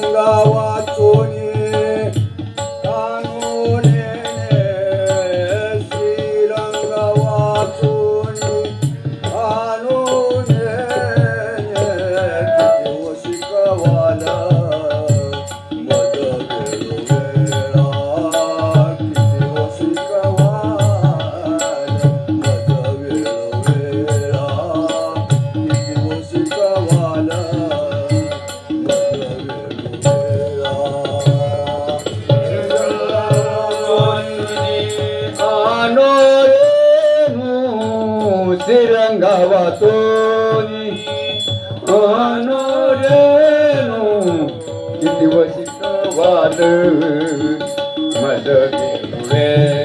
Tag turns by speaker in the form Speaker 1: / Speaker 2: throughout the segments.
Speaker 1: Gangawa. Mother, my loving friend.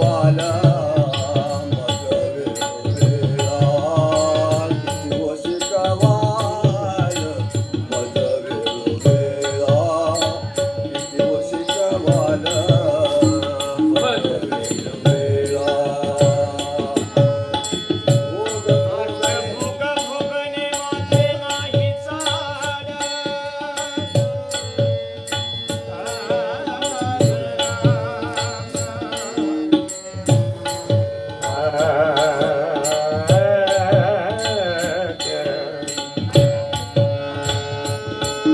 Speaker 1: സവാല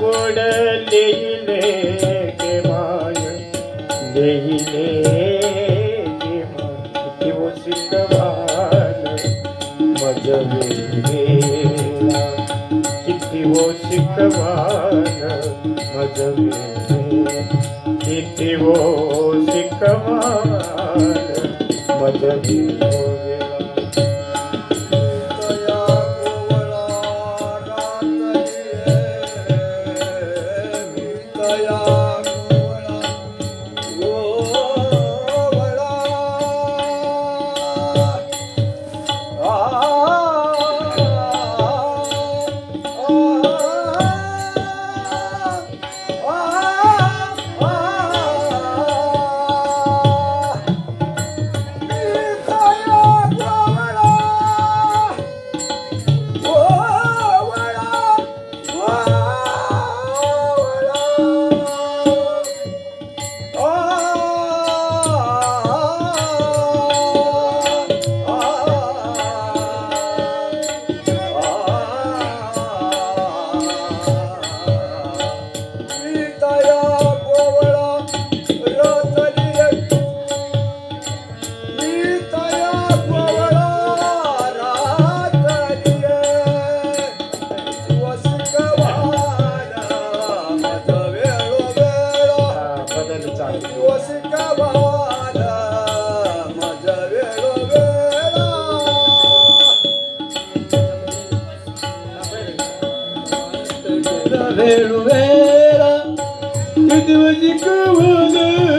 Speaker 1: बुडले के माय लेहिले के माय शिकवान मज वेला किती वो शिकवान मज किती वो शिकवान मज Pero era, que te vas a.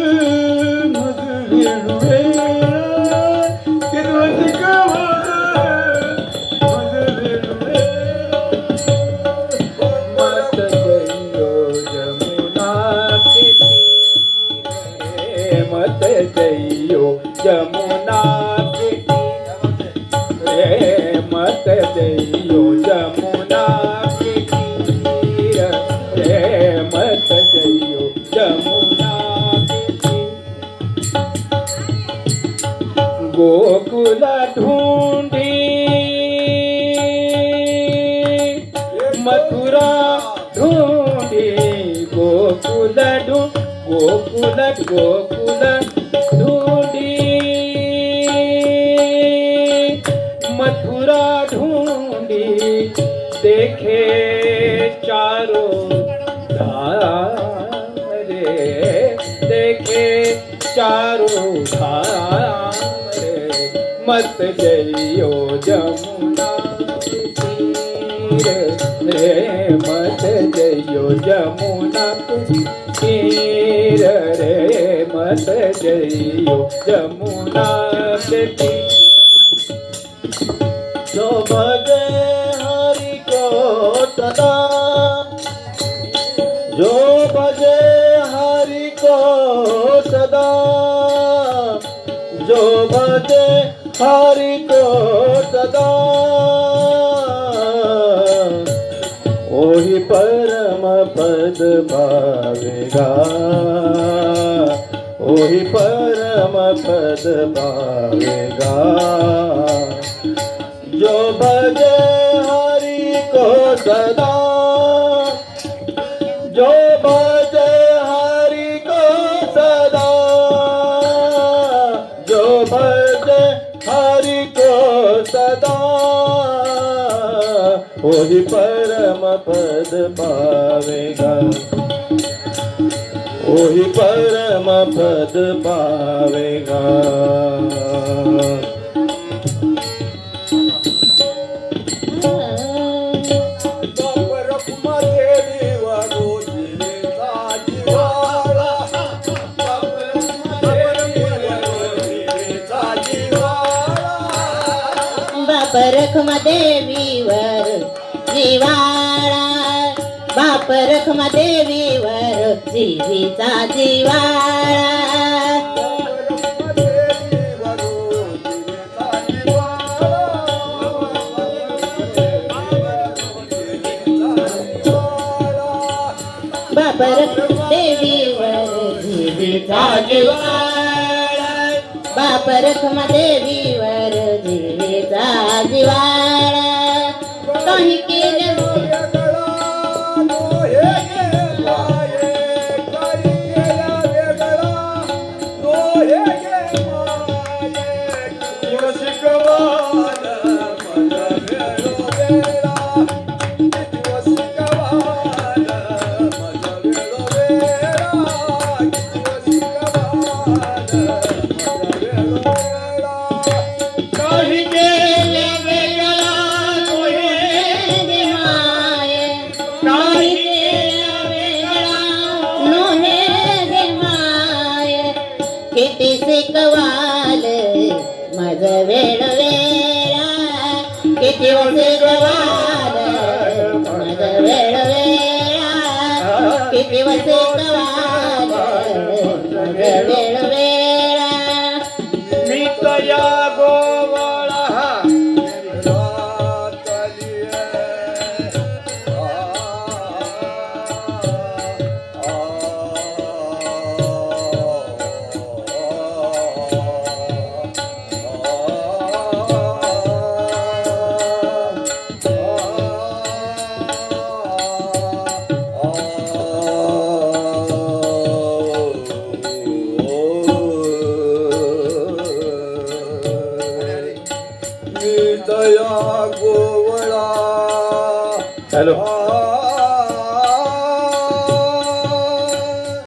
Speaker 1: Gokul ढूंढी मथुरा ढूंढी गोकुल ढू गोकुल गोकुल ढूंढी मथुरा ढूंढी देखे चारों धाम मत जइयो जमुना रे मत जइयो जमुना तीर रे मत जइयो जमुना के जो भजे हरि को सदा जो भजे हरि को सदा जो भजे हरि को सदा। ओही परम पद पावेगा। ओही परम पद पावेगा। जो भजे हरि को सदा जो भजे वही परम पद पावेगा. वही परम पद पावेगा.
Speaker 2: बाप रखुमादेवी
Speaker 3: देवीवर जिवाळा. बाप रखमा देवीवर जीवीचा जिवाळा. बाप रखमा देवीवर जीवीचा जिवाळा. बाप रखमा देवीवर जीवीचा जिवाळा. काही केलं
Speaker 1: किती किती वसे